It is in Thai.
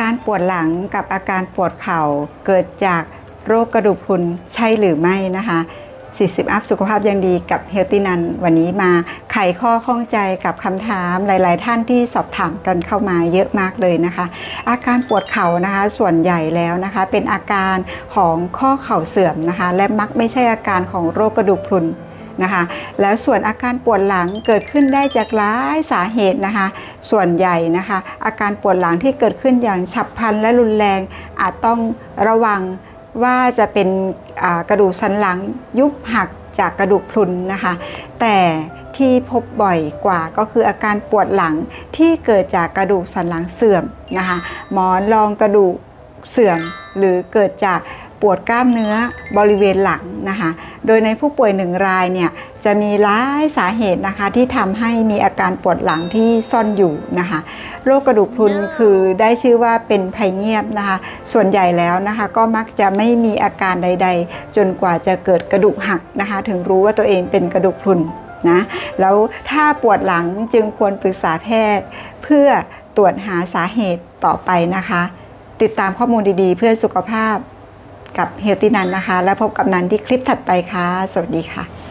การปวดหลังกับอาการปวดเข่าเกิดจากโรคกระดูกพรุนใช่หรือไม่นะคะ40 อัพสุขภาพยังดีกับเฮลตินันวันนี้มาไขข้อข้องใจกับคำถามหลาย ๆ ท่านที่สอบถามกันเข้ามาเยอะมากเลยนะคะ อาการปวดเข่านะคะส่วนใหญ่แล้วนะคะ เป็นอาการของข้อเข่าเสื่อมนะคะ และมักไม่ใช่อาการของโรคกระดูกพรุน นะคะ แล้วส่วนอาการปวดหลังเกิดขึ้นได้จากหลายสาเหตุนะคะ ส่วนใหญ่นะคะ อาการปวดหลังที่เกิดขึ้นอย่างฉับพลันและรุนแรง อาจต้องระวังว่าจะเป็นกระดูกสันหลังยุบหักจากกระดูกพรุนนะคะ แต่ที่พบบ่อยกว่าก็คืออาการปวดหลังที่เกิดจากกระดูกสันหลังเสื่อมนะคะ หมอนรองกระดูกเสื่อมหรือเกิดจาก ปวดกล้ามเนื้อบริเวณหลังนะคะ โดยในผู้ป่วยหนึ่งรายเนี่ยจะมีหลายสาเหตุนะคะที่ทำให้มีอาการปวดหลังที่ซ่อนอยู่นะคะโรคกระดูกพรุนคือได้ชื่อว่าเป็นภัยเงียบนะคะส่วนใหญ่แล้วนะคะก็มักจะไม่มีอาการใด ๆ จนกว่าจะเกิดกระดูกหักนะคะถึงรู้ว่าตัวเองเป็นกระดูกพรุนนะแล้วถ้าปวดหลังจึงควรปรึกษาแพทย์ เพื่อตรวจหาสาเหตุต่อไปนะคะ ติดตามข้อมูลดีๆ เพื่อสุขภาพ กับเฮลตินันนะคะ แล้วพบกับนันที่คลิปถัดไปค่ะ สวัสดีค่ะ